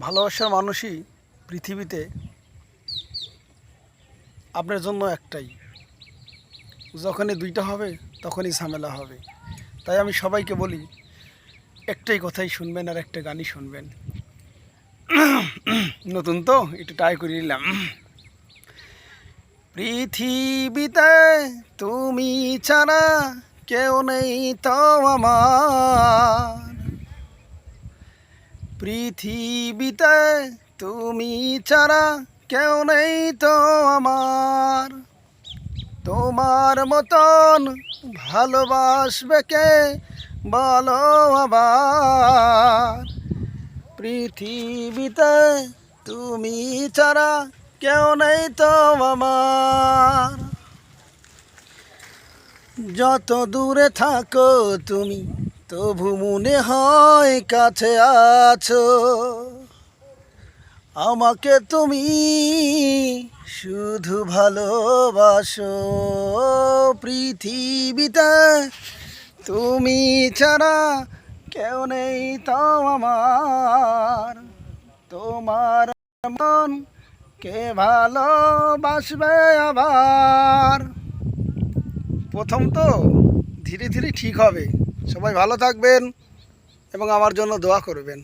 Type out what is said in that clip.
ভালোবাসার মানুষই পৃথিবীতে আপনার জন্য একটাই। যখনই দুইটা হবে, তখনই ঝামেলা হবে। তাই আমি সবাইকে বলি, একটাই কথাই শুনবেন আর একটা গানই শুনবেন। নতুন তো, একটু ট্রাই করে নিলাম। পৃথিবীতে তুমি ছাড়া কেউ নেই তো আমার। পৃথিবীতে তুমি ছাড়া কেউ নেই তো আমার। তোমার মতন ভালোবাসবে কে বলো আবার। পৃথিবীতে তুমি ছাড়া কেউ নেই তো আমার। যত দূরে থাকো তুমি তবু মনে হয় কাছে আছো। আমাকে তুমি শুধু ভালোবাসো। পৃথিবীতে তুমি ছাড়া কেউ নেই তো আমার। তোমার মন কে ভালোবাসবে আবার? প্রথম তো ধীরে ধীরে ঠিক হবে। সবাই ভালো থাকবেন এবং আমার জন্য দোয়া করবেন।